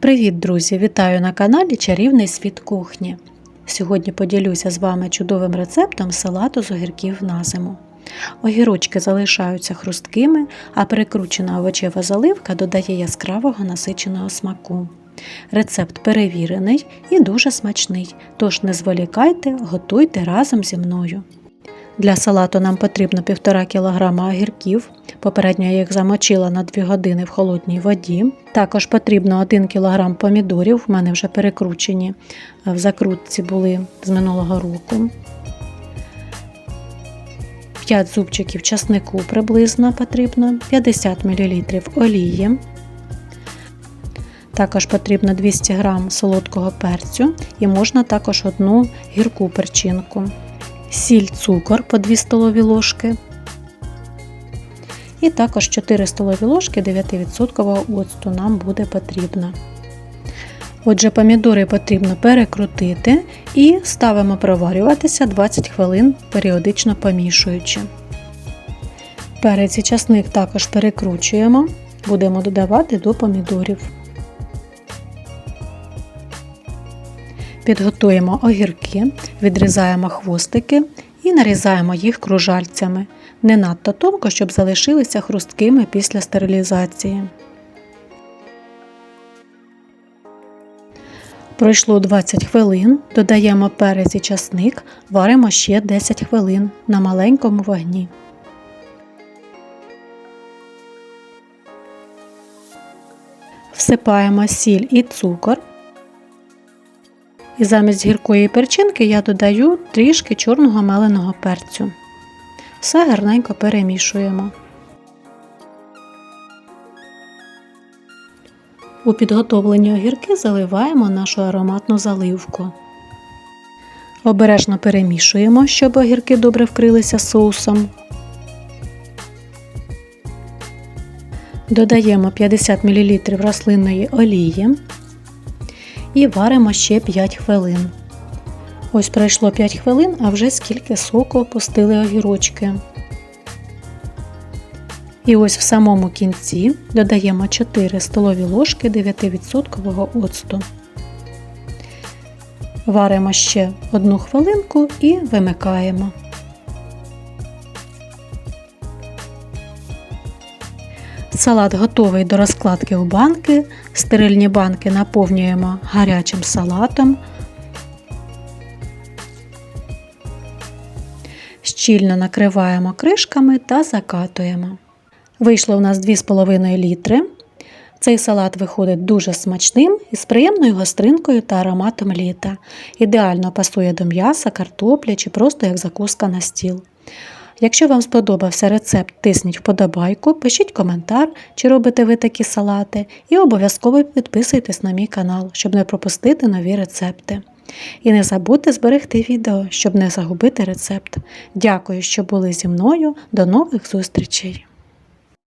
Привіт, друзі! Вітаю на каналі Чарівний світ кухні. Сьогодні поділюся з вами чудовим рецептом салату з огірків на зиму. Огірочки залишаються хрусткими, а перекручена овочева заливка додає яскравого насиченого смаку. Рецепт перевірений і дуже смачний, тож не зволікайте, готуйте разом зі мною. Для салату нам потрібно 1,5 кг огірків. Попередньо я їх замочила на 2 години в холодній воді. Також потрібно 1 кг помідорів, в мене вже перекручені, в закрутці були з минулого року. 5 зубчиків часнику приблизно потрібно, 50 мл олії. Також потрібно 200 г солодкого перцю і можна також одну гірку перчинку сіль, цукор по 2 столові ложки. І також 4 столові ложки 9% оцту нам буде потрібно. Отже, помідори потрібно перекрутити і ставимо проварюватися 20 хвилин, періодично помішуючи. Перець і часник також перекручуємо, будемо додавати до помідорів. Підготуємо огірки, відрізаємо хвостики і нарізаємо їх кружальцями. Не надто тонко, щоб залишилися хрусткими після стерилізації. Пройшло 20 хвилин, додаємо перець і часник, варимо ще 10 хвилин на маленькому вогні. Всипаємо сіль і цукор. І замість гіркої перчинки я додаю трішки чорного меленого перцю. Все гарненько перемішуємо. У підготовлені огірки заливаємо нашу ароматну заливку. Обережно перемішуємо, щоб огірки добре вкрилися соусом. Додаємо 50 мл рослинної олії і варимо ще 5 хвилин. Ось пройшло 5 хвилин, а вже скільки соку опустили огірочки. І ось в самому кінці додаємо 4 столові ложки 9% оцту. Варимо ще 1 хвилинку і вимикаємо. Салат готовий до розкладки у банки. Стерильні банки наповнюємо гарячим салатом. Щільно накриваємо кришками та закатуємо. Вийшло у нас 2,5 літри. Цей салат виходить дуже смачним і з приємною гостринкою та ароматом літа. Ідеально пасує до м'яса, картоплі чи просто як закуска на стіл. Якщо вам сподобався рецепт, тисніть вподобайку, пишіть коментар, чи робите ви такі салати, і обов'язково підписуйтесь на мій канал, щоб не пропустити нові рецепти. І не забудьте зберегти відео, щоб не загубити рецепт. Дякую, що були зі мною. До нових зустрічей!